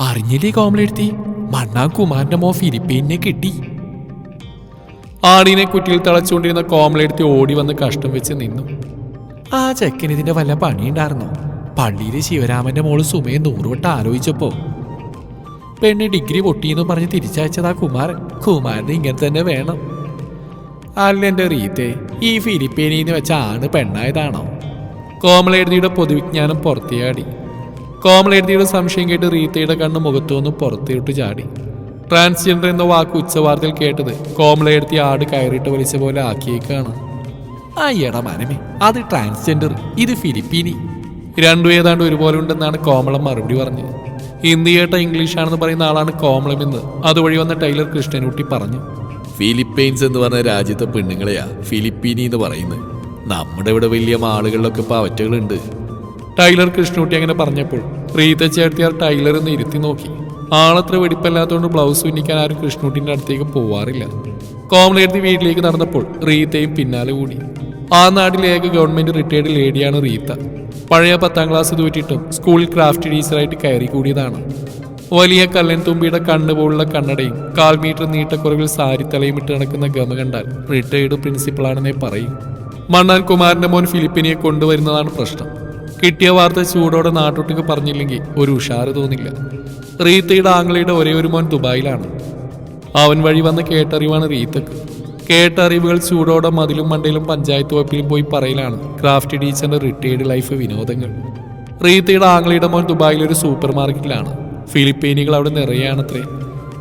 അറിഞ്ഞില്ലേ കോമളെടുത്തി? മണ്ണാ കുമാരനമോ ഫിലിപ്പീനെ കിട്ടി. ആടിനെ കുറ്റിയിൽ തളച്ചുകൊണ്ടിരുന്ന കോമളെടുത്തി ഓടി വന്ന് കഷ്ടം വെച്ച് നിന്നു. ആ ചെക്കൻ ഇതിന്റെ വല്ല പണിയുണ്ടായിരുന്നോ? പള്ളിയിലെ ശിവരാമന്റെ മോൾ സുമയെ നൂറുവട്ടം ആലോചിച്ചപ്പോ പെണ്ണ് ഡിഗ്രി പൊട്ടിയെന്ന് പറഞ്ഞ് തിരിച്ചയച്ചതാ കുമാരൻ. കുമാരന് ഇങ്ങനെ തന്നെ വേണം. അല്ല എന്റെ റീത്തെ ഈ ഫിലിപ്പീനിന്ന് വെച്ച ആണ് പെണ്ണായതാണോ? കോമളെഴുതിയുടെ പൊതുവിജ്ഞാനം പുറത്തിയാടി. കോമളെഴുതിയുടെ സംശയം കേട്ട് റീത്തയുടെ കണ്ണ് മുഖത്തു നിന്ന് പുറത്തോട്ട് ചാടി. ട്രാൻസ്ജെൻഡർ എന്ന വാക്ക് ഉച്ചവാർത്തയിൽ കേട്ടത് കോമളയെടുത്തി ആട് കയറിയിട്ട് വലിച്ച പോലെ ആക്കിയേക്കാണ്. ആ മനമേ അത് ട്രാൻസ്ജെൻഡർ ഇത് ഫിലിപ്പീനി. രണ്ടു ഏതാണ്ട് ഒരുപോലെ ഉണ്ടെന്നാണ് കോമളം മറുപടി പറഞ്ഞത്. ഹിന്ദി കേട്ട ഇംഗ്ലീഷാണെന്ന് പറയുന്ന ആളാണ് കോമളമെന്ന് അതുവഴി വന്ന ടൈലർ കൃഷ്ണൻകുട്ടി പറഞ്ഞു. ഫിലിപ്പൈൻസ് എന്ന് പറഞ്ഞ രാജ്യത്തെ പെണ്ണുങ്ങളെയാ ഫിലിപ്പീനി എന്ന് പറയുന്നത്. നമ്മുടെ ഇവിടെ വലിയ മാളുകളിലൊക്കെ ഇപ്പൊ അവറ്റകളുണ്ട്. ടൈലർ കൃഷ്ണകുട്ടി അങ്ങനെ പറഞ്ഞപ്പോൾ റീത്ത ചേർത്തിയാർ ടൈലർ എന്ന് ഇരുത്തി നോക്കി. ആളത്ര വെടിപ്പല്ലാത്തതുകൊണ്ട് ബ്ലൗസ് തുന്നിക്കാൻ ആരും കൃഷ്ണകുട്ടിന്റെ അടുത്തേക്ക് പോവാറില്ല. കോമളെടുത്ത് വീട്ടിലേക്ക് നടന്നപ്പോൾ റീത്തയും പിന്നാലെ കൂടി ആ നാട്ടിലെ ഏക ഗവൺമെന്റ് റിട്ടയർഡ് ലേഡിയാണ് റീത്ത പഴയ പത്താം ക്ലാസ് തൂറ്റിട്ടും സ്കൂളിൽ ക്രാഫ്റ്റ് ടീച്ചറായിട്ട് കയറി കൂടിയതാണ്. വലിയ കല്ലൻ തുമ്പിയുടെ കണ്ണ് പോലുള്ള കണ്ണടയും കാൽ മീറ്റർ നീട്ടക്കുറവിൽ സാരി തലയും ഇട്ട് നടക്കുന്ന ഗമ കണ്ടാൽ റിട്ടയർഡ് പ്രിൻസിപ്പളാണെന്നേ പറയും. മണ്ണാൻ കുമാരന്റെ മോൻ ഫിലിപ്പിനെ കൊണ്ടുവരുന്നതാണ് പ്രശ്നം. കിട്ടിയ വാർത്ത ചൂടോടെ നാട്ടുട്ടിക്ക് പറഞ്ഞില്ലെങ്കിൽ ഒരു ഉഷാറ് തോന്നില്ല. റീത്തയുടെ ആംഗ്ലയുടെ ഒരേ ഒരു മോൻ ദുബായിലാണ്. അവൻ വഴി വന്ന കേട്ടറിവാണ് റീത്തക്ക്. കേട്ടറിവുകൾ ചൂടോടെ മതിലും മണ്ടയിലും പഞ്ചായത്ത് വകുപ്പിലും പോയി പറയലാണ് ക്രാഫ്റ്റ് ടീച്ചറിന്റെ റിട്ടയർഡ് ലൈഫ് വിനോദങ്ങൾ. റീത്തയുടെ ആംഗ്ലയുടെ മോൻ ദുബായിലെ ഒരു സൂപ്പർ മാർക്കറ്റിലാണ്. ഫിലിപ്പീനികൾ അവിടെ നിറയാണത്രേ.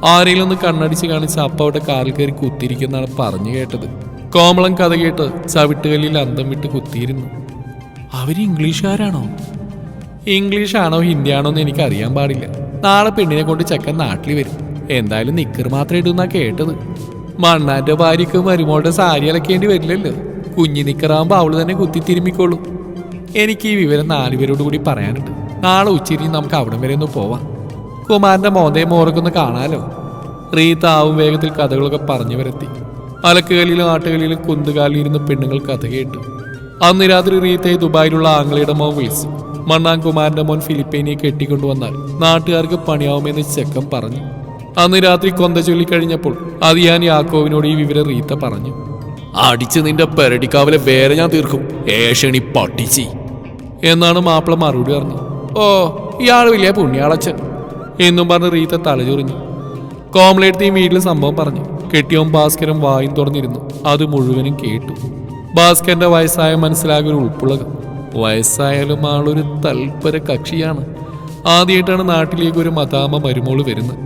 ആരെയും ഒന്ന് കണ്ണടിച്ച് കാണിച്ച് അപ്പ അവിടെ കാറിൽ കയറി കുത്തിയിരിക്കുന്നതാണ് പറഞ്ഞു കേട്ടത്. കോമളം കഥ കേട്ട് ചവിട്ടുകല്ലിൽ അന്തം വിട്ട് കുത്തിയിരുന്നു. അവർ ഇംഗ്ലീഷുകാരാണോ? ഇംഗ്ലീഷാണോ ആണോ എന്ന് എനിക്ക് അറിയാൻ പാടില്ല. നാളെ പെണ്ണിനെ കൊണ്ട് ചെക്കൻ നാട്ടിൽ വരും. എന്തായാലും നിക്കർ മാത്രം ഇടുന്നാ കേട്ടത്. മണ്ണാന്റെ ഭാര്യക്ക് മരുമോളുടെ സാരി അലക്കേണ്ടി വരില്ലല്ലോ. കുഞ്ഞി നിക്കറാകുമ്പോൾ അവൾ തന്നെ കുത്തി തിരുമ്മിക്കോളും. എനിക്ക് ഈ വിവരം നാലുപേരോട് കൂടി പറയാനുണ്ട്. നാളെ ഉച്ചരിഞ്ഞ് നമുക്ക് അവിടം വരെ ഒന്ന് പോവാം. കുമാരന്റെ മോന്തയും മോറക്കൊന്ന് കാണാലോ? റീതാവും വേഗത്തിൽ കഥകളൊക്കെ പറഞ്ഞു വരത്തി അലക്കുകളിലും ആട്ടുകളിലും കുന്തുകാലിലിരുന്ന് പെണ്ണുങ്ങൾ കഥ കേട്ടു. അന്ന് രാത്രി റീത്തെ ദുബായിലുള്ള ആംഗ്ലയുടെ മോൻ വിളിച്ചു മണ്ണാൻ കുമാരന്റെ മോൻ ഫിലിപ്പീനിയെ കെട്ടിക്കൊണ്ടുവന്നാൽ നാട്ടുകാർക്ക് പണിയാവുമെന്ന് ചെക്കൻ പറഞ്ഞു. അന്ന് രാത്രി കൊന്ത ചൊല്ലിക്കഴിഞ്ഞപ്പോൾ അത് ഞാൻ യാക്കോവിനോട് ഈ വിവരം റീത്ത പറഞ്ഞു. അടിച്ച് നിന്റെ പെരടിക്കാവിലെ വേറെ ഞാൻ തീർക്കും. ഏഷണി പട്ടിച്ചി. എന്നാണ് മാപ്പിള മറുപടി പറഞ്ഞു ഓ ഇയാൾ വലിയ പുണ്യാളച്ചൻ. എന്നും പറഞ്ഞ് റീത്ത തലചൊറിഞ്ഞു. കോമളെടുത്ത് ഈ വീട്ടിൽ സംഭവം പറഞ്ഞു. കെട്ടിയവും ഭാസ്കരം വായും തുറന്നിരുന്നു. അത് മുഴുവനും കേട്ടു. ഭാസ്കരന്റെ വയസ്സായ മനസ്സിലാകെ ഒരു ഉൾപ്പുളകം. വയസ്സായാലും ആളൊരു തൽപര കക്ഷിയാണ്. ആദ്യമായിട്ടാണ് നാട്ടിലേക്ക് ഒരു മതാമ മരുമോൾ വരുന്നത്.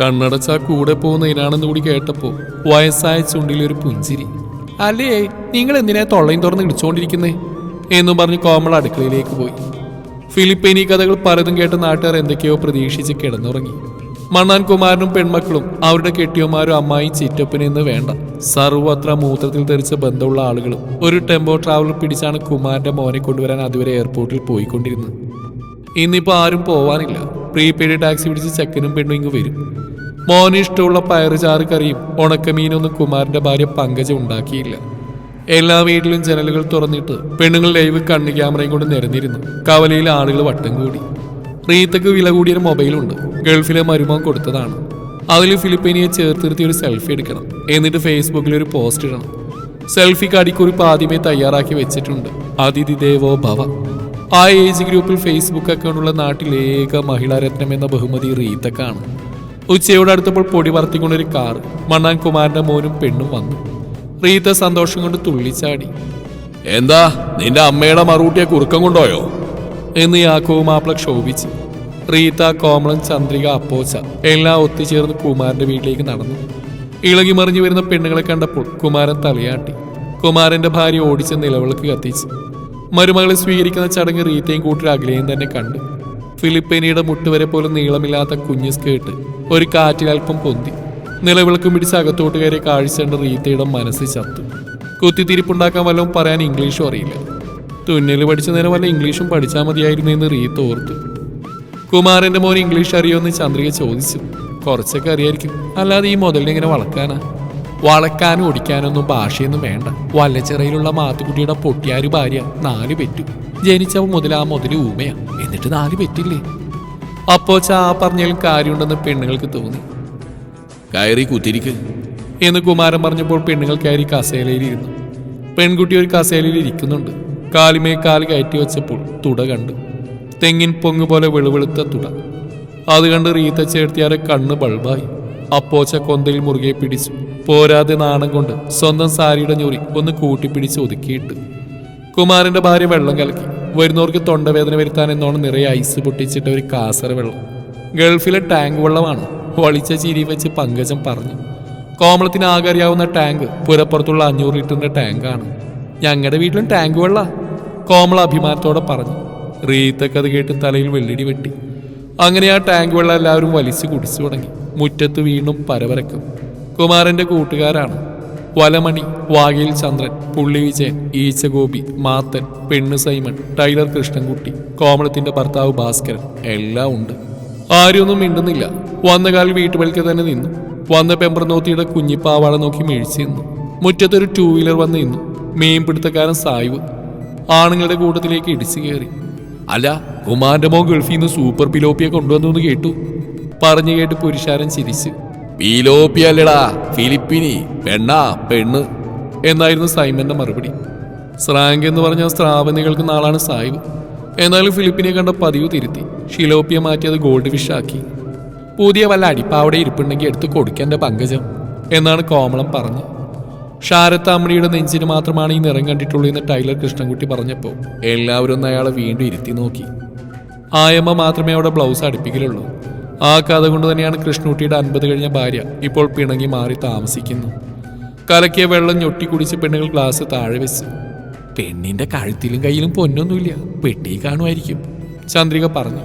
കണ്ണടച്ച കൂടെ പോകുന്നതിനാണെന്ന് കൂടി കേട്ടപ്പോ വയസ്സായ ചുണ്ടിൽ ഒരു പുഞ്ചിരി. അല്ലേ നിങ്ങൾ എന്തിനാ തൊള്ളയും തുറന്ന് ഇടിച്ചുകൊണ്ടിരിക്കുന്നേ എന്നും പറഞ്ഞ് കോമൾ അടുക്കളയിലേക്ക് പോയി. ഫിലിപ്പൈനി കഥകൾ പലതും കേട്ട നാട്ടുകാർ എന്തൊക്കെയോ പ്രതീക്ഷിച്ച് കിടന്നുറങ്ങി. മണ്ണാൻ കുമാരനും പെൺമക്കളും അവരുടെ കെട്ടിയന്മാരും ചിറ്റപ്പനും ചിറ്റപ്പനെന്ന് വേണ്ട. സർവത്ര മൂത്രത്തിൽ തെറിച്ച ബന്ധമുള്ള ആളുകളും ഒരു ടെമ്പോ ട്രാവലർ പിടിച്ചാണ് കുമാരന്റെ മോനെ കൊണ്ടുവരാൻ അതുവരെ എയർപോർട്ടിൽ പോയിക്കൊണ്ടിരുന്നത്. ഇന്നിപ്പോ ആരും പോവാനില്ല. പ്രീപെയ്ഡ് ടാക്സി പിടിച്ച് ചെക്കനും പെണ്ണും ഇങ്ങ് വരും. മോന് ഇഷ്ടമുള്ള പയറ് ചാറ് കറിയും ഉണക്കമീനൊന്നും കുമാരന്റെ ഭാര്യ പങ്കജ ഉണ്ടാക്കിയില്ല. എല്ലാ വീട്ടിലും ജനലുകൾ തുറന്നിട്ട് പെണ്ണുങ്ങൾ ലൈവ് കണ്ണു ക്യാമറയും കൊണ്ട് നിരന്നിരുന്നു. കവലയിൽ ആളുകൾ വട്ടം കൂടി. റീത്തക്ക് വില കൂടിയൊരു മൊബൈലുണ്ട്. ഗൾഫിലെ മരുമോൻ കൊടുത്തതാണ്. അതിൽ ഫിലിപ്പീനിയെ ചേർത്തിരുത്തി ഒരു സെൽഫി എടുക്കണം. എന്നിട്ട് ഫേസ്ബുക്കിൽ ഒരു പോസ്റ്റ് ഇടണം. സെൽഫി കടിക്കുറിപ്പ് ആദ്യമേ തയ്യാറാക്കി വെച്ചിട്ടുണ്ട്. അതിഥി ദേവോ ഭവ. ആ ഏജ് ഗ്രൂപ്പിൽ ഫേസ്ബുക്ക് അക്കൗണ്ടുള്ള നാട്ടിലെ ഏക മഹിളാരത്നം എന്ന ബഹുമതി റീത്തക്കാണ്. ഉച്ചയോട് അടുത്തപ്പോൾ പൊടി വർത്തിക്കൊണ്ടൊരു കാർ മണ്ണാൻ കുമാരന്റെ മോനും പെണ്ണും വന്നു. റീത്ത സന്തോഷം കൊണ്ട് തുള്ളിച്ചാടി. എന്താ നിന്റെ അമ്മയുടെ മറൂട്ടിയെ കുറുക്കം കൊണ്ടോയോ എന്ന് യാക്കോവ് മാപ്പിള ക്ഷോഭിച്ചു. റീത്ത കോമളൻ ചന്ദ്രിക അപ്പോച്ച എല്ലാം ഒത്തുചേർന്ന് കുമാരന്റെ വീട്ടിലേക്ക് നടന്നു. ഇളകി മറിഞ്ഞു വരുന്ന പെണ്ണുങ്ങളെ കണ്ടപ്പോൾ കുമാരൻ തലയാട്ടി. കുമാരന്റെ ഭാര്യ ഓടിച്ച് നിലവിളക്ക് കത്തിച്ചു. മരുമകളെ സ്വീകരിക്കുന്ന ചടങ്ങ് റീത്തയും കൂട്ടർ അഖിലയും തന്നെ കണ്ടു. ഫിലിപ്പൈനിയുടെ മുട്ടുവരെ പോലും നീളമില്ലാത്ത കുഞ്ഞു സ്കേട്ട് ഒരു കാറ്റിൽ അല്പം പൊന്തി. നിലവിളക്കും പിടിച്ച് അകത്തോട്ട് കയറിയ കാഴ്ച കണ്ട് റീത്തയുടെ മനസ്സ് ചത്തു. കുത്തിത്തിരിപ്പുണ്ടാക്കാൻ വല്ലതും പറയാൻ ഇംഗ്ലീഷും അറിയില്ല. തുന്നൽ പഠിച്ച നേരം വല്ല ഇംഗ്ലീഷും പഠിച്ചാൽ മതിയായിരുന്നു എന്ന് റീത്ത് ഓർത്തു. കുമാറിന്റെ മോൻ ഇംഗ്ലീഷ് അറിയുമെന്ന് ചന്ദ്രിക ചോദിച്ചു. കുറച്ചൊക്കെ അറിയായിരിക്കും. അല്ലാതെ ഈ മുതലിനെ ഇങ്ങനെ വളക്കാനാ? വളക്കാനും ഒടിക്കാനൊന്നും ഭാഷയൊന്നും വേണ്ട. വല്ലച്ചിറയിലുള്ള മാത്തുക്കുട്ടിയുടെ പൊട്ടിയാരു ഭാര്യ നാല് പെറ്റു. ജനിച്ചപ്പോൾ മുതൽ ആ മുതൽ ഊമയാ. എന്നിട്ട് നാല് പെറ്റില്ലേ? അപ്പോ ചാ പറഞ്ഞാലും കാര്യമുണ്ടെന്ന് പെണ്ണുങ്ങൾക്ക് തോന്നി. കയറി കുത്തിരിക്ക്. എന്ന് കുമാരൻ പറഞ്ഞപ്പോൾ പെണ്ണുങ്ങൾ കയറി കസേലയിലിരുന്നു പെൺകുട്ടി ഒരു കസേലയിൽ ഇരിക്കുന്നുണ്ട്. കാലുമേ കാൽ കയറ്റി വെച്ചപ്പോൾ തുട കണ്ടു. തെങ്ങിൻ പൊങ്ങ് പോലെ വെളുവെളുത്ത തുട. അത് കണ്ട് റീത്ത ചേർത്തിയാരെ കണ്ണ് ബൾബായി. അപ്പോച്ച കൊന്തയിൽ മുറുകെ പിടിച്ചു. പോരാതെ നാണം കൊണ്ട് സ്വന്തം സാരിയുടെ ഞൊറി ഒന്ന് കൂട്ടിപ്പിടിച്ച് ഒതുക്കിയിട്ട്. കുമാറിന്റെ ഭാര്യ വെള്ളം കലക്കി. വരുന്നവർക്ക് തൊണ്ടവേദന വരുത്താൻ എന്നോണം നിറയെ ഐസ് പൊട്ടിച്ചിട്ട ഒരു കാസർ വെള്ളം ഗൾഫിലെ ടാങ്ക് വെള്ളമാണ്. വളിച്ച ചിരി വെച്ച് പങ്കജം പറഞ്ഞു. കോമളത്തിന് ആകെ അറിയാവുന്ന ടാങ്ക് പുരപ്പുറത്തുള്ള അഞ്ഞൂറ് ലിറ്ററിന്റെ ടാങ്കാണ്. ഞങ്ങളുടെ വീട്ടിലും ടാങ്ക് വെള്ള. കോമള അഭിമാനത്തോടെ പറഞ്ഞു റീത്തൊക്കെ അത് കേട്ട് തലയിൽ വെള്ളിടി വെട്ടി. അങ്ങനെ ആ ടാങ്ക് വെള്ളം എല്ലാവരും വലിച്ചു കുടിച്ചു തുടങ്ങി. മുറ്റത്ത് വീണ്ടും പരവരക്കും. കുമാരന്റെ കൂട്ടുകാരാണ്. വലമണി വാഗയിൽ ചന്ദ്രൻ പുള്ളി വിജയൻ ഈച്ചഗോപി മാത്തൻ പെണ്ണ് സൈമൺ ടൈലർ കൃഷ്ണൻകുട്ടി കോമളത്തിന്റെ ഭർത്താവ് ഭാസ്കരൻ എല്ലാം ഉണ്ട്. ആരൊന്നും മിണ്ടുന്നില്ല. വന്ന കാലിൽ വീട്ടുപലിക്ക് തന്നെ നിന്നു. വന്ന പെമ്പർനോത്തിയുടെ കുഞ്ഞിപ്പാവാളെ നോക്കി മിഴിച്ചു നിന്നു. മുറ്റത്തൊരു ടൂ വീലർ വന്ന് നിന്നു. മീൻ പിടുത്തക്കാരൻ സായിവ്. ആണുങ്ങളുടെ കൂട്ടത്തിലേക്ക് ഇടിച്ചു കയറി. അല്ല കുമാരന്റെ മോൻ ഗൾഫിൽ നിന്ന് സൂപ്പർ പിലോപ്പിയെ കൊണ്ടുവന്നു എന്ന് കേട്ടു. പറഞ്ഞു കേട്ട് പുരുഷാരൻ ചിരിച്ചു. പീലോപ്പിയല്ലടാ ഫിലിപ്പിനി പെണ്ണാ പെണ്ണ് എന്നായിരുന്നു സൈമന്റെ മറുപടി. സ്രാങ്ക് എന്ന് പറഞ്ഞ സ്രാവനികൾക്ക് നാളാണ് സായിവ് എന്നാലും ഫിലിപ്പിനെ കണ്ട പതിവ് തിരുത്തി. ഷിലോപ്പിയ മാറ്റിയത് ഗോൾഡ് ഫിഷ് ആക്കി. പുതിയ വല്ല അടിപ്പാവിടെ ഇരിപ്പുണ്ടെങ്കിൽ എടുത്ത് കൊടുക്കേണ്ട പങ്കജം എന്നാണ് കോമളം പറഞ്ഞു. ഷാരത്താമണിയുടെ നെഞ്ചിന് മാത്രമാണ് ഈ നിറം കണ്ടിട്ടുള്ളൂ എന്ന് ടൈലർ കൃഷ്ണൻകുട്ടി പറഞ്ഞപ്പോൾ എല്ലാവരും അയാളെ വീണ്ടും ഇരുത്തി നോക്കി. ആയമ്മ മാത്രമേ അവിടെ ബ്ലൗസ് അടുപ്പിക്കലുള്ളൂ. ആ കഥ കൊണ്ട് തന്നെയാണ് കൃഷ്ണുട്ടിയുടെ അൻപത് കഴിഞ്ഞ ഭാര്യ ഇപ്പോൾ പിണങ്ങി മാറി താമസിക്കുന്നു. കലക്കിയ വെള്ളം ഞൊട്ടി കുടിച്ച് പെണ്ണുകൾ ഗ്ലാസ് താഴെ വെച്ച്. പെണ്ണിന്റെ കഴുത്തിലും കയ്യിലും പൊന്നൊന്നുമില്ല പെട്ടി കാണുമായിരിക്കും. ചന്ദ്രിക പറഞ്ഞു.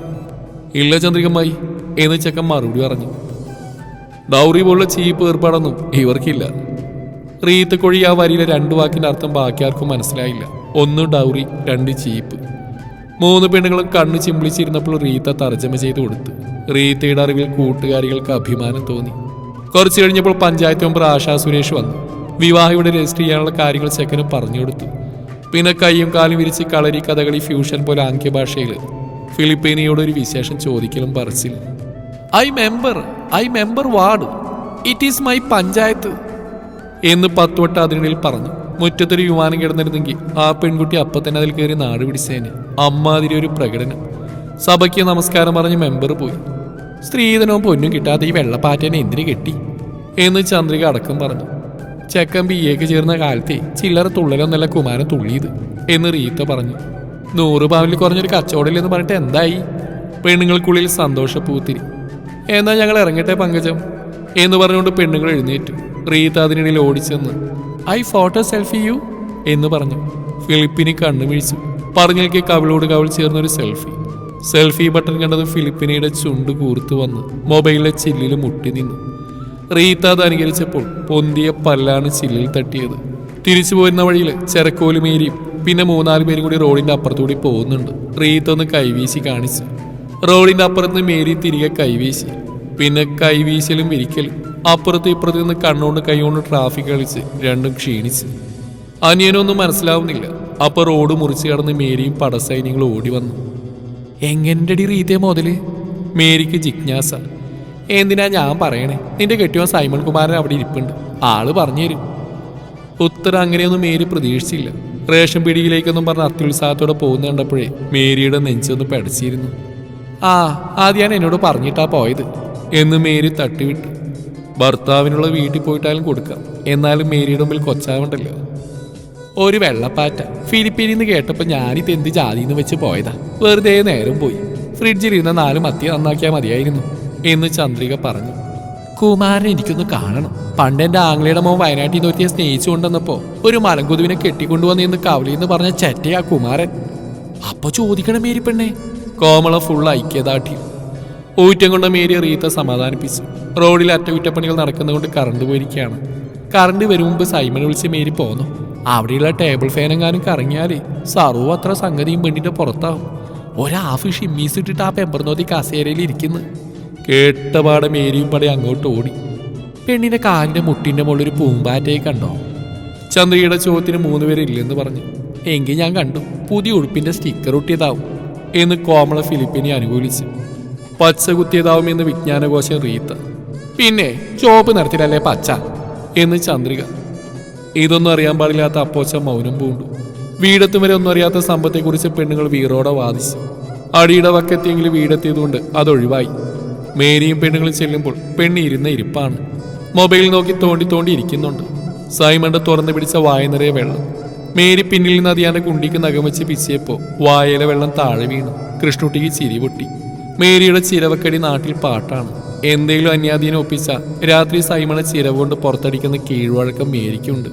ഇല്ല ചന്ദ്രികമായി എന്ന് ചെക്കൻ മറുപടി പറഞ്ഞു. ഡൗറി പോലുള്ള ചീപ്പ് ഏർപ്പാടൊന്നും ഇവർക്കില്ല. റീത്ത് കൊഴി ആ വരിയിലെ രണ്ട് വാക്കിന്റെ അർത്ഥം ബാക്കി ആർക്കും മനസ്സിലായില്ല. ഒന്ന് ഡൗറി രണ്ട് ചീപ്പ്. മൂന്ന് പെണ്ണുങ്ങളും കണ്ണു ചിമ്പിളിച്ചിരുന്നപ്പോൾ റീത്ത തർജമ ചെയ്ത് കൊടുത്തു. റീത്തയുടെ അറിവിൽ കൂട്ടുകാരികൾക്ക് അഭിമാനം തോന്നി. കുറച്ചു കഴിഞ്ഞപ്പോൾ പഞ്ചായത്ത് മെമ്പർ ആശാ സുരേഷ് വന്നു. വിവാഹം രജിസ്റ്റർ ചെയ്യാനുള്ള കാര്യങ്ങൾ ചെക്കന് പറഞ്ഞു കൊടുത്തു. പിന്നെ കൈയും കാലും വിരിച്ച് കളരി കഥകളി ഫ്യൂഷൻ പോലെ ആംഗ്യഭാഷയിൽ. ഫിലിപ്പീനിയോട് ഒരു വിശേഷം ചോദിക്കലും പറച്ചിൽ I member I member ward. It is my panchayat. എന്ന് പത്തുവട്ട അതിനിടയിൽ പറഞ്ഞു. മുറ്റത്തൊരു വിമാനം കിടന്നിരുന്നെങ്കിൽ ആ പെൺകുട്ടി അപ്പൊ തന്നെ അതിൽ കയറി നാട് പിടിച്ചേന്. അമ്മാതിരി ഒരു പ്രകടനം. സഭയ്ക്ക് നമസ്കാരം പറഞ്ഞ് മെമ്പർ പോയി. സ്ത്രീധനവും പൊന്നും കിട്ടാതെ ഈ വെള്ളപ്പാറ്റേനെ എന്തിനു കെട്ടി? എന്ന് ചന്ദ്രിക അടക്കം പറഞ്ഞു. ചെക്കൻ ബി എക്ക് ചേർന്ന കാലത്തെ ചില്ലറ തുള്ളലൊന്നല്ല കുമാരൻ തുള്ളിയത് എന്ന് റീത്ത പറഞ്ഞു. നൂറ് പവനിൽ കുറഞ്ഞൊരു കച്ചവടമില്ലെന്ന് പറഞ്ഞിട്ട് എന്തായി? പെണ്ണുങ്ങൾക്കുള്ളിൽ സന്തോഷ പൂത്തിരി എന്നാ ഞങ്ങൾ ഇറങ്ങട്ടെ പങ്കജം? എന്ന് പറഞ്ഞുകൊണ്ട് പെണ്ണുങ്ങൾ എഴുന്നേറ്റു. റീത്ത അതിനിടയിൽ ഓടിച്ചെന്ന് ഐ ഫോട്ടോ സെൽഫി യു? എന്ന് പറഞ്ഞു. ഫിലിപ്പിന് കണ്ണു മിഴിച്ചു. പറഞ്ഞേക്ക് കവിളോട് കവിൾ ചേർന്നൊരു സെൽഫി. സെൽഫി ബട്ടൺ കണ്ടത് ഫിലിപ്പിനയുടെ ചുണ്ട് കൂർത്തു വന്ന് മൊബൈലിലെ ചില്ലിൽ മുട്ടി നിന്നു. റീത്ത അത് അനുകരിച്ചപ്പോൾ പൊന്തിയ പല്ലാണ് ചില്ലിൽ തട്ടിയത്. തിരിച്ചു പോരുന്ന വഴിയിൽ ചെറക്കോലുമേരിയും പിന്നെ മൂന്നാൽ പേരും കൂടി റോഡിന്റെ അപ്പുറത്തൂടി പോകുന്നുണ്ട്. റീത്ത ഒന്ന് കൈവീശി കാണിച്ചു. റോഡിന്റെ അപ്പുറത്ത് മേരി തിരികെ കൈവീശി. പിന്നെ കൈവീശലും വിരിക്കലും അപ്പുറത്ത് ഇപ്പുറത്ത് നിന്ന് കണ്ണുകൊണ്ട് കൈകൊണ്ട് ട്രാഫിക് കളിച്ച് രണ്ടും ക്ഷീണിച്ച്. അനിയനൊന്നും മനസ്സിലാവുന്നില്ല. അപ്പൊ റോഡ് മുറിച്ച് കടന്ന് മേരിയും പടസൈന്യങ്ങളും ഓടി വന്നു. എങ്ങനെടി റീതേ മുതൽ? മേരിക്ക് ജിജ്ഞാസ. എന്തിനാ ഞാൻ പറയണേ? നിന്റെ കെട്ടിയോ സൈമൺ കുമാരൻ അവിടെ ഇരിപ്പുണ്ട്. ആൾ പറഞ്ഞു തരും. ഉത്തരം അങ്ങനെയൊന്നും മേരി പ്രതീക്ഷിച്ചില്ല. റേഷൻ പിടിയിലേക്കൊന്നും പറഞ്ഞ് അത്യുത്സാഹത്തോടെ പോകുന്ന കണ്ടപ്പോഴേ മേരിയുടെ നെഞ്ചൊന്ന് പടച്ചിരുന്നു. ആ ഞാൻ എന്നോട് പറഞ്ഞിട്ടാ പോയത്. എന്ന് മേരി തട്ടിവിട്ടു. ഭർത്താവിനുള്ള വീട്ടിൽ പോയിട്ടാലും കൊടുക്കാം. എന്നാലും മേരിയുടെ മുമ്പിൽ കൊച്ചാവണ്ടല്ലോ. ഒരു വെള്ളപ്പാറ്റ. ഫിലിപ്പീനിൽ നിന്ന് കേട്ടപ്പോൾ ഞാനിത് എന്ത് ജാതിന്ന് വെച്ച് പോയതാ. വെറുതെ നേരം പോയി. ഫ്രിഡ്ജിലിരുന്ന നാല് മത്തി നന്നാക്കിയാൽ മതിയായിരുന്നു എന്ന് ചന്ദ്രിക പറഞ്ഞു. കുമാരൻ എനിക്കൊന്ന് കാണണം. പണ്ട് എന്റെ ആംഗ്ലയുടെ മോൻ വയനാട്ടിൽ നിന്ന് ഒരുത്തിയെ സ്നേഹിച്ചു കൊണ്ടുവന്നപ്പോൾ ഒരു മലങ്കുതുവിനെ എന്ന് ഇന്ന് കവലിന്ന് പറഞ്ഞ ചെറ്റയാ കുമാരൻ. അപ്പൊ ചോദിക്കണം മേരി പെണ്ണേ കോമള ഫുൾ ഐക്യദാഠ്യം ഊറ്റം കൊണ്ട് മേരി റീത്ത സമാധാനിപ്പിച്ചു. റോഡിൽ അറ്റകുറ്റപ്പണികൾ നടക്കുന്നതുകൊണ്ട് കറണ്ട് പോയിരിക്കുകയാണ്. കറണ്ട് വരും മുമ്പ് സൈമൺ വിളിച്ച് മേരി പോന്നു. അവിടെയുള്ള ടേബിൾ ഫാനെങ്ങാനും കറങ്ങിയാലേ സർവ അത്ര സംഗതിയും പെണ്ണിന്റെ പുറത്താവും. ഒരാഫ് ഷിമ്മീസ് ഇട്ടിട്ട് ആ പെമ്പർനോതി കസേരയിൽ ഇരിക്കുന്നു. കേട്ടപാടെ മേരിയും പടി അങ്ങോട്ട് ഓടി. പെണ്ണിന്റെ കാലിന്റെ മുട്ടിന്റെ മുകളിൽ ഒരു പൂമ്പാറ്റയെ കണ്ടോ? ചന്ദ്രയുടെ ചോദ്യത്തിന് മൂന്ന് പേരില്ലെന്ന് പറഞ്ഞു. എങ്കിൽ ഞാൻ കണ്ടു. പുതിയ ഉടുപ്പിന്റെ സ്റ്റിക്കർ ഒട്ടിയതാവും. എന്ന് കോമള ഫിലിപ്പിനെ അനുകൂലിച്ചു. പച്ച കുത്തിയതാവുമെന്ന് വിജ്ഞാനകോശം റീത്ത പിന്നെ ചോപ്പ് നിറത്തിലല്ലേ പച്ച എന്ന് ചന്ദ്രിക. ഇതൊന്നും അറിയാൻ പാടില്ലാത്ത അപ്പോച്ച മൗനം പൂണ്ടു. വീടെത്തും വരെ ഒന്നും അറിയാത്ത സമ്പത്തെക്കുറിച്ച് പെണ്ണുങ്ങൾ വീറോടെ വാദിച്ചു. അടിയുടെ വക്കെത്തിയെങ്കിൽ വീടെത്തിയതുകൊണ്ട് അതൊഴിവായി. മേരിയും പെണ്ണുങ്ങളും ചെല്ലുമ്പോൾ പെണ്ണ് ഇരുന്ന ഇരിപ്പാണ്. മൊബൈൽ നോക്കി തോണ്ടി തോണ്ടി ഇരിക്കുന്നുണ്ട്. സൈമണ്ട് തുറന്നു പിടിച്ച വായ നിറയെ വെള്ളം. മേരി പിന്നിൽ നിന്ന് അതിയാന്റെ കുണ്ടിക്ക് നഖം വെച്ച് പിച്ചിയപ്പോ വായയിലെ വെള്ളം താഴെ വീണു. കൃഷ്ണുട്ടിക്ക് ചിരി പൊട്ടി. മേരിയുടെ ചിരവക്കടി നാട്ടിൽ പാട്ടാണ്. എന്തെങ്കിലും അന്യാധീനം ഒപ്പിച്ച രാത്രി സൈമണ ചിരവ് കൊണ്ട് പുറത്തടിക്കുന്ന കീഴ്വഴക്കം മേരിക്കുണ്ട്.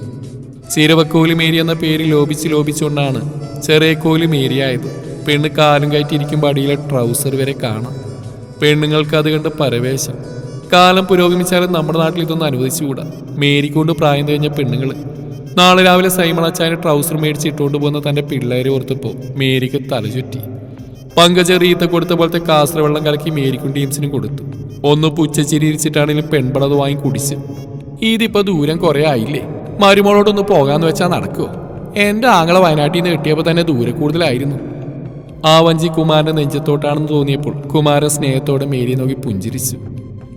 ചിരവക്കോലി മേരി എന്ന പേര് ലോപിച്ച് ലോപിച്ചുകൊണ്ടാണ് ചെറിയ കോലി മേരിയായത്. പെണ്ണ് കാലും കയറ്റിയിരിക്കുമ്പോൾ അടിയിലെ ട്രൗസർ വരെ കാണാം. പെണ്ണുങ്ങൾക്ക് അത് കണ്ട് പരവേശം. കാലം പുരോഗമിച്ചാലും നമ്മുടെ നാട്ടിൽ ഇതൊന്നും അനുവദിച്ചുകൂടാ. മേരിക്കൊണ്ട് പ്രായം കഴിഞ്ഞ പെണ്ണുങ്ങൾ നാളെ രാവിലെ സൈമണച്ചായന് ട്രൗസർ മേടിച്ച് ഇട്ടുകൊണ്ട് പോകുന്ന തന്റെ പിള്ളേരെ ഓർത്തപ്പോൾ മേരിക്ക് തലചുറ്റി. പങ്കജ റീത്ത കൊടുത്ത പോലത്തെ കാസർ വെള്ളം കലക്കി മേരിക്കും ടീംസിനും കൊടുത്തു. ഒന്ന് പുച്ചച്ചിരിച്ചിട്ടാണെങ്കിലും പെൺപടത് വാങ്ങി കുടിച്ച്. ഇതിപ്പോ ദൂരം കുറെ ആയില്ലേ? മരുമോളോടൊന്ന് പോകാന്ന് വെച്ചാ നടക്കുവോ എന്റെ ആങ്ങളെ വയനാട്ടിൽ നിന്ന് കിട്ടിയപ്പോ തന്നെ ദൂരെ കൂടുതലായിരുന്നു. ആ വഞ്ചി കുമാരന്റെ നെഞ്ചത്തോട്ടാണെന്ന് തോന്നിയപ്പോൾ കുമാരൻ സ്നേഹത്തോടെ മേരി നോക്കി പുഞ്ചിരിച്ചു.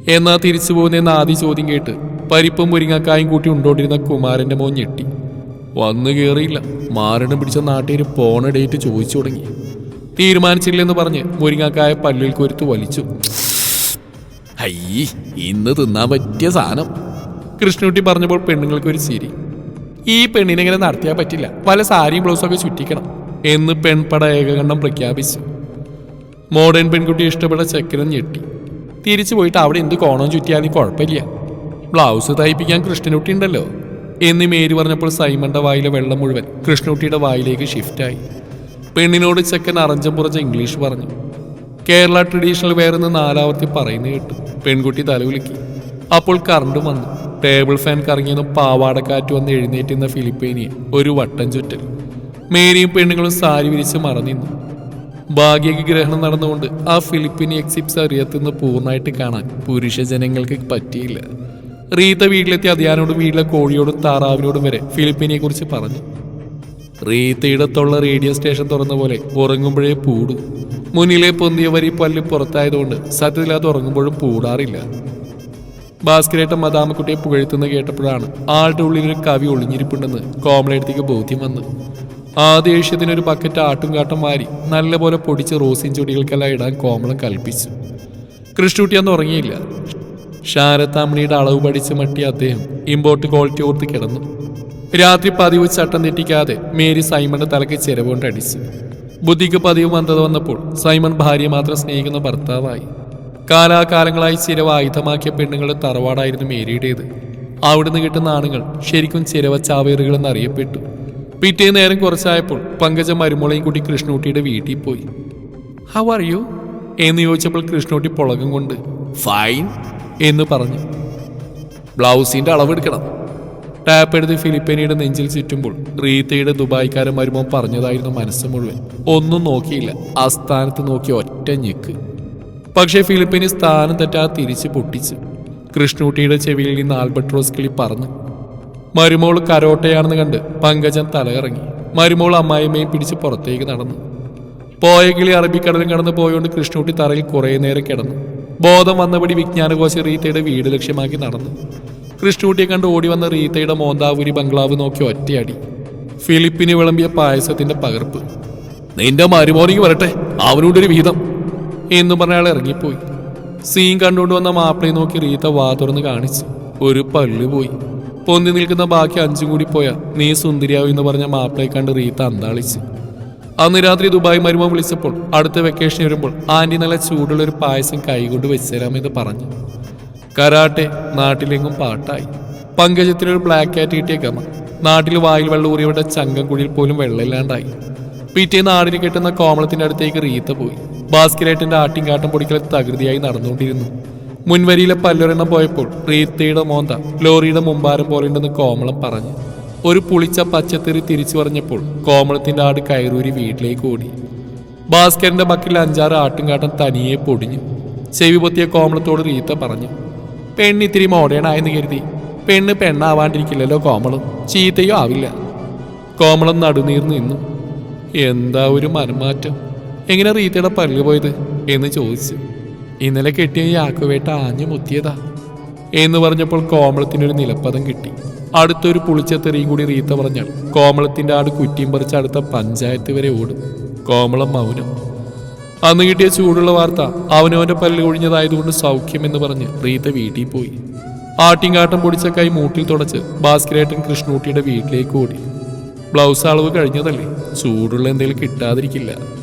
എന്നാ തിരിച്ചു പോകുന്നതെന്ന് ആദ്യ ചോദ്യം കേട്ട് പരിപ്പും മുരിങ്ങക്കായും കൂട്ടി ഉണ്ടോണ്ടിരുന്ന കുമാരന്റെ മോൻ ഞെട്ടി. വന്നു കയറിയില്ല മാരണം പിടിച്ച നാട്ടുകാർ പോണ ഡേറ്റ് ചോദിച്ചു തുടങ്ങി. തീരുമാനിച്ചില്ലെന്ന് പറഞ്ഞ് മുരിങ്ങാക്കായ പല്ലിൽ കൊരുത്ത് വലിച്ചു. അയ്യ ഇന്ന് തിന്നാൻ പറ്റിയ സാധനം. കൃഷ്ണുട്ടി പറഞ്ഞപ്പോൾ പെണ്ണുങ്ങൾക്ക് ഒരു ചിരി. ഈ പെണ്ണിനെ ഇങ്ങനെ നടത്തിയാൽ പറ്റില്ല. പല സാരിയും ബ്ലൗസും ഒക്കെ ചുറ്റിക്കണം എന്ന് പെൺപട ഏകകണ്ഠം പ്രഖ്യാപിച്ചു. മോഡേൺ പെൺകുട്ടി ഇഷ്ടപ്പെട്ട ചെക്കനും ഞെട്ടി. തിരിച്ചു പോയിട്ട് അവിടെ എന്ത് കോണം ചുറ്റിയാലും കുഴപ്പമില്ല. ബ്ലൗസ് തയ്പ്പിക്കാൻ കൃഷ്ണനുട്ടി ഉണ്ടല്ലോ. എന്ന് മേരി പറഞ്ഞപ്പോൾ സൈമന്റെ വായിലെ വെള്ളം മുഴുവൻ കൃഷ്ണുട്ടിയുടെ വായിലേക്ക് ഷിഫ്റ്റായി പെണ്ണിനോട് ചെക്കൻ അറഞ്ചം പുറച്ച ഇംഗ്ലീഷ് പറഞ്ഞു. കേരള ട്രഡീഷണൽ വെയർ എന്ന് നാലാവർത്തി പറയുന്ന കേട്ടു. പെൺകുട്ടി തലകുലുക്കി അപ്പോൾ കറണ്ട് വന്നു. ടേബിൾ ഫാൻ കറങ്ങിയെന്നും പാവാടക്കാറ്റ് വന്ന് എഴുന്നേറ്റുന്ന ഫിലിപ്പീനിയെ. ഒരു വട്ടം ചുറ്റൽ. മേരിയും പെണ്ണുങ്ങളും സാരി വിരിച്ച് മറന്നിന്നു ഭാഗ്യഗ്രഹണം നടന്നുകൊണ്ട് ആ ഫിലിപ്പിനി എക്സിപ്സ് അറിയത്തുനിന്ന് പൂർണമായിട്ട് കാണാൻ പുരുഷ ജനങ്ങൾക്ക് പറ്റിയില്ല. റീത്ത വീട്ടിലെത്തി അതിയാനോടും വീട്ടിലെ കോഴിയോടും താറാവിനോടും വരെ ഫിലിപ്പീനിയെ കുറിച്ച് പറഞ്ഞു. റീത്തയിടത്തുള്ള റേഡിയോ സ്റ്റേഷൻ തുറന്ന പോലെ ഉറങ്ങുമ്പോഴേ പൂടും. മുന്നിലെ പൊന്തിയ വരി പല്ല് പുറത്തായതുകൊണ്ട് സത്യത്തിൽ അത് ഉറങ്ങുമ്പോഴും പൂടാറില്ല. ഭാസ്കരേട്ടൻ മദാമക്കുട്ടിയെ പുകഴ്ത്തുന്ന കേട്ടപ്പോഴാണ് ആളുടെ ഉള്ളിൽ ഒരു കവി ഒളിഞ്ഞിരിപ്പുണ്ടെന്ന് കോമളയടുത്തേക്ക് ബോധ്യം വന്നു. ആ ദേഷ്യത്തിനൊരു ബക്കറ്റ് ആട്ടും കാട്ടും മാരി നല്ലപോലെ പൊടിച്ച് റോസിൻ ചെടികൾക്കെല്ലാം ഇടാൻ കോമളം കൽപ്പിച്ചു. കൃഷ്ണുട്ടി അന്ന് ഉറങ്ങിയില്ല. ശാരത്താമണിയുടെ അളവ് പഠിച്ച് മട്ടിയ അദ്ദേഹം ഇമ്പോർട്ട് ക്വാളിറ്റി ഓർത്ത് കിടന്നു. രാത്രി പതിവ് ചട്ടം തെറ്റിക്കാതെ മേരി സൈമന്റെ തലയ്ക്ക് ചെരവുകൊണ്ട് അടിച്ചു. ബുദ്ധിക്ക് പതിവ് മന്ദത വന്നപ്പോൾ സൈമൺ ഭാര്യ മാത്രം സ്നേഹിക്കുന്ന ഭർത്താവായി. കാലാകാലങ്ങളായി ചിരവ ആയുധമാക്കിയ പെണ്ണുങ്ങളുടെ തറവാടായിരുന്നു മേരിയുടേത്. അവിടുന്ന് കിട്ടുന്ന ആണുങ്ങൾ ശരിക്കും ചിരവ ചാവേറുകളെന്ന് അറിയപ്പെട്ടു. പിറ്റേ നേരം കുറച്ചായപ്പോൾ പങ്കജ മരുമോളയും കൂട്ടി കൃഷ്ണൂട്ടിയുടെ വീട്ടിൽ പോയി. ഹൗ ആർ യു എന്ന് ചോദിച്ചപ്പോൾ കൃഷ്ണൂട്ടി പുളകം കൊണ്ട് ഫൈൻ എന്ന് പറഞ്ഞു. ബ്ലൗസിന്റെ അളവെടുക്കണം. ടാപ്പ് എടുത്ത് ഫിലിപ്പീനിയുടെ നെഞ്ചിൽ ചുറ്റുമ്പോൾ റീത്തയുടെ ദുബായ്ക്കാരൻ വരുമ്പോൾ പറഞ്ഞതായിരുന്നു മനസ്സ് മുഴുവൻ. ഒന്നും നോക്കിയില്ല. ആ സ്ഥാനത്ത് നോക്കി ഒറ്റ ഞെക്ക്. പക്ഷേ ഫിലിപ്പീനി സ്ഥാനം തെറ്റാ തിരിച്ച് പൊട്ടിച്ച് കൃഷ്ണൂട്ടിയുടെ ചെവിയിൽ നിന്ന് ആൽബർട്രോസ് കിളി പറന്നു മരുമോൾ കരോട്ടയാണെന്ന് കണ്ട് പങ്കജൻ തലകറങ്ങി. മരുമോൾ അമ്മായിമ്മയും പിടിച്ച് പുറത്തേക്ക് നടന്നു. പോയ കിളി അറബിക്കടലും കടന്ന് പോയോണ്ട് കൃഷ്ണൂട്ടി തറയിൽ കുറേ നേരം കിടന്നു. ബോധം വന്നപടി വിജ്ഞാനകോശ റീത്തയുടെ വീട് ലക്ഷ്യമാക്കി നടന്നു. കൃഷ്ണൂട്ടിയെ കണ്ട് ഓടി വന്ന റീതയുടെ മോന്താവുരി ബംഗ്ലാവ് നോക്കി ഒറ്റയടി. ഫിലിപ്പിന് വിളമ്പിയ പായസത്തിന്റെ പകർപ്പ്. നിന്റെ മരുമോനിക്ക് വരട്ടെ അവനോടൊരു വിഹിതം എന്നും പറഞ്ഞ അയാൾ ഇറങ്ങിപ്പോയി. സീൻ കണ്ടുകൊണ്ട് വന്ന മാപ്പിളയെ നോക്കി റീത്ത വാ തുറന്ന് കാണിച്ചു. ഒരു പല്ല് പോയി. പൊന്തി നിൽക്കുന്ന ബാക്കി അഞ്ചും കൂടി പോയാ നീ സുന്ദരിയാവും എന്ന് പറഞ്ഞ മാപ്പിളയെ കണ്ട് റീത്ത അന്താളിച്ചു. അന്ന് രാത്രി ദുബായ് മരുമ വിളിച്ചപ്പോൾ അടുത്ത വെക്കേഷൻ വരുമ്പോൾ ആന്റി നല്ല ചൂടുള്ള ഒരു പായസം കൈകൊണ്ട് വെച്ചുതരാമെന്ന് പറഞ്ഞു. കരാട്ടെ നാട്ടിലെങ്ങും പാട്ടായി. പങ്കജത്തിലൊരു ബ്ലാക്ക് കാറ്റ് കിട്ടിയ ഗമ. നാട്ടിൽ വായിൽ വെള്ളം ഊറിയവരുടെ ചങ്കംകുഴിയിൽ പോലും വെള്ളമില്ലാണ്ടായി. പിറ്റേ നാടിന് കെട്ടുന്ന കോമളത്തിന്റെ അടുത്തേക്ക് റീത്ത പോയി. ഭാസ്കരേട്ടന്റെ ആട്ടിൻകാട്ടം പൊടിക്കൽ തകൃതിയായി നടന്നുകൊണ്ടിരുന്നു. മുൻവരിയിലെ പല്ലൊരെണ്ണം പോയപ്പോൾ റീത്തയുടെ മോന്ത ലോറിയുടെ മുമ്പാരം പോലെയുണ്ടെന്ന് കോമളം പറഞ്ഞു. ഒരു പുളിച്ച പച്ചത്തെറി തിരിച്ചു പറഞ്ഞപ്പോൾ കോമളത്തിന്റെ ആട് കയറൂരി വീട്ടിലേക്ക് ഓടി. ഭാസ്കരന്റെ ബക്കിൽ അഞ്ചാറ് ആട്ടുംകാട്ടം തനിയെ പൊടിഞ്ഞു. ചെവി പൊത്തിയ കോമളത്തോട് റീത്ത പറഞ്ഞു പെണ്ണിത്തിരി മോഡേണായെന്ന് കരുതി. പെണ്ണ് പെണ്ണാവാണ്ടിരിക്കില്ലല്ലോ കോമളം. ചീത്തയോ ആവില്ല. കോമളം നടുനീർ നിന്നു. എന്താ ഒരു മനംമാറ്റം? എങ്ങനെ റീത്തയുടെ പല്ല് പോയത്? എന്ന് ചോദിച്ചു. ഇന്നലെ കെട്ടിയ യാക്കുവേട്ട ആഞ്ഞു മുത്തിയതാ. എന്ന് പറഞ്ഞപ്പോൾ കോമളത്തിനൊരു നിലപ്പദം കിട്ടി. അടുത്തൊരു പുളിച്ചത്തെറിയും കൂടി റീത്ത പറഞ്ഞാൽ കോമളത്തിന്റെ ആട് കുറ്റിയും പറിച്ച് അടുത്ത പഞ്ചായത്ത് വരെ ഓടും. കോമളം മൗനം. അന്ന് കിട്ടിയ ചൂടുള്ള വാർത്ത അവനവന്റെ പല്ല് ഒഴിഞ്ഞതായതുകൊണ്ട് സൗഖ്യം എന്ന് പറഞ്ഞ് റീത്ത വീട്ടിൽ പോയി. ആട്ടിങ്കാട്ടം പൊടിച്ച കൈ മൂട്ടിൽ തുടച്ച് ഭാസ്കരേട്ടൻ കൃഷ്ണൂട്ടിയുടെ വീട്ടിലേക്ക് ഓടി. ബ്ലൗസ് അളവ് കഴിഞ്ഞതല്ലേ? ചൂടുള്ള എന്തെങ്കിലും കിട്ടാതിരിക്കില്ല.